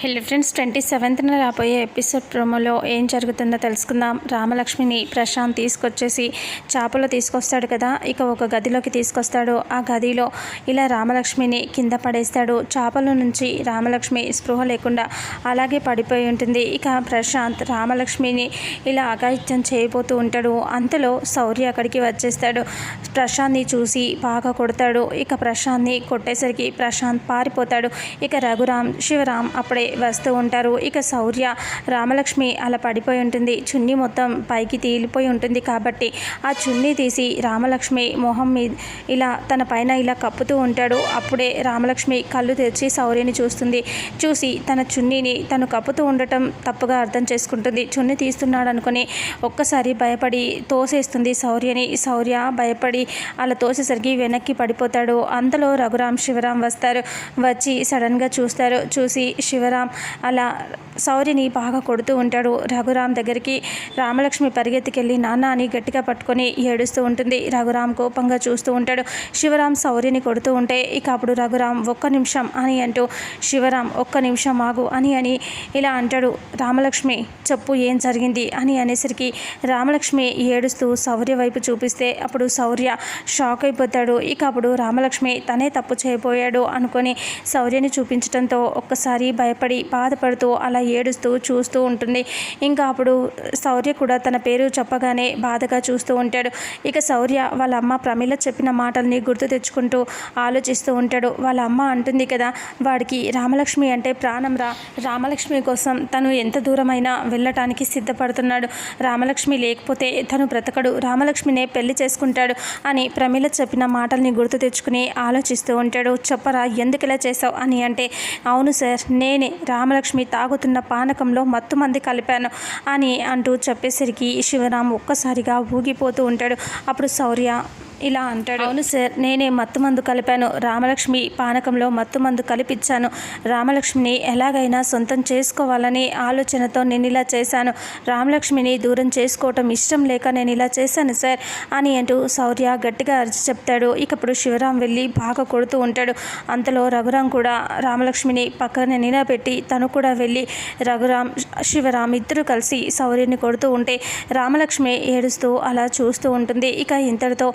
Hello friends twenty సెవెంత్న రాబోయే episode ప్రోమోలో ఏం జరుగుతుందో తెలుసుకుందాం. రామలక్ష్మిని ప్రశాంత్ తీసుకొచ్చేసి చేపలు తీసుకొస్తాడు కదా ఇక ఒక గదిలోకి తీసుకొస్తాడు. ఆ గదిలో ఇలా రామలక్ష్మిని కింద పడేస్తాడు. చేపల నుంచి రామలక్ష్మి స్పృహ లేకుండా అలాగే పడిపోయి ఉంటుంది. ఇక ప్రశాంత్ రామలక్ష్మిని ఇలా అఘాయిత్యం చేయబోతూ ఉంటాడు. అంతలో శౌర్య అక్కడికి వచ్చేస్తాడు. ప్రశాంత్ని చూసి బాగా కొడతాడు. ఇక ప్రశాంత్ని కొట్టేసరికి ప్రశాంత్ పారిపోతాడు. ఇక రఘురామ్ శివరామ్ అప్పుడే వస్తూ ఉంటారు. ఇక శౌర్య రామలక్ష్మి అలా పడిపోయి ఉంటుంది. చున్నీ మొత్తం పైకి తేలిపోయి ఉంటుంది కాబట్టి ఆ చున్నీ తీసి రామలక్ష్మి మొహం మీద ఇలా తన పైన ఇలా కప్పుతూ ఉంటాడు. అప్పుడే రామలక్ష్మి కళ్ళు తెరిచి శౌర్యని చూస్తుంది. చూసి తన చున్నీని తను కప్పుతూ ఉండటం తప్పుగా అర్థం చేసుకుంటుంది. చున్నీ తీస్తున్నాడు అనుకుని ఒక్కసారి భయపడి తోసేస్తుంది శౌర్యని. శౌర్య భయపడి అలా తోసేసరికి వెనక్కి పడిపోతాడు. అంతలో రఘురామ్ శివరాం వస్తారు. వచ్చి సడన్గా చూస్తారు. చూసి శివరాం అలా శౌర్యని బాగా కొడుతూ ఉంటాడు. రఘురామ్ దగ్గరికి రామలక్ష్మి పరిగెత్తికెళ్ళి నాన్న అని గట్టిగా పట్టుకొని ఏడుస్తూ ఉంటుంది. రఘురామ్ కోపంగా చూస్తూ ఉంటాడు. శివరాం శౌర్యని కొడుతూ ఉంటే ఇక అప్పుడు రఘురామ్ ఒక్క నిమిషం అని అంటూ శివరాం ఒక్క నిమిషం ఆగు అని అని ఇలా అంటాడు. రామలక్ష్మి చెప్పు ఏం జరిగింది? అని అనేసరికి రామలక్ష్మి ఏడుస్తూ శౌర్య వైపు చూపిస్తే అప్పుడు శౌర్య షాక్ అయిపోతాడు. ఇక అప్పుడు రామలక్ష్మి తనే తప్పు చేయబోయాడు అనుకొని శౌర్యని చూపించడంతో ఒక్కసారి భయపడి బాధపడుతూ అలా ఏడుస్తూ చూస్తూ ఉంటుంది. ఇంకా అప్పుడు శౌర్య కూడా తన పేరు చెప్పగానే బాధగా చూస్తూ ఉంటాడు. ఇక శౌర్య వాళ్ళ అమ్మ ప్రమిళ చెప్పిన మాటల్ని గుర్తు తెచ్చుకుంటూ ఆలోచిస్తూ ఉంటాడు. వాళ్ళ అమ్మ అంటుంది కదా వాడికి రామలక్ష్మి అంటే ప్రాణం రా. రామలక్ష్మి కోసం తను ఎంత దూరమైనా వెళ్ళటానికి సిద్ధపడుతున్నాడు. రామలక్ష్మి లేకపోతే తను బ్రతకడు. రామలక్ష్మినే పెళ్ళి చేసుకుంటాడు అని ప్రమిళ చెప్పిన మాటల్ని గుర్తు తెచ్చుకుని ఆలోచిస్తూ ఉంటాడు. చెప్పరా ఎందుకు ఇలా చేసావు అని అంటే అవును సార్ నేనే. రామలక్ష్మి తాగుతున్న పానకంలో మత్తు మంది కలిపాను అని అంటూ చెప్పేసరికి శివరాం ఒక్కసారిగా ఊగిపోతూ ఉంటాడు. అప్పుడు శౌర్య ఇలా అంటాడు. అవును సార్ నేనే మత్తు మందు కలిపాను. రామలక్ష్మి పానకంలో మత్తు మందు కలిపిచ్చాను. రామలక్ష్మిని ఎలాగైనా సొంతం చేసుకోవాలని ఆలోచనతో నేను ఇలా చేశాను. రామలక్ష్మిని దూరం చేసుకోవటం ఇష్టం లేక నేను ఇలా చేశాను సార్ అని అంటూ శౌర్య గట్టిగా అరిచి చెప్తాడు. ఇకప్పుడు శివరాం వెళ్ళి బాగా కొడుతూ ఉంటాడు. అంతలో రఘురాం కూడా రామలక్ష్మిని పక్కన నిలబెట్టి తను కూడా వెళ్ళి రఘురాం శివరాం ఇద్దరు కలిసి శౌర్యని కొడుతూ ఉంటే రామలక్ష్మి ఏడుస్తూ అలా చూస్తూ ఉంటుంది. ఇక ఇంతటితో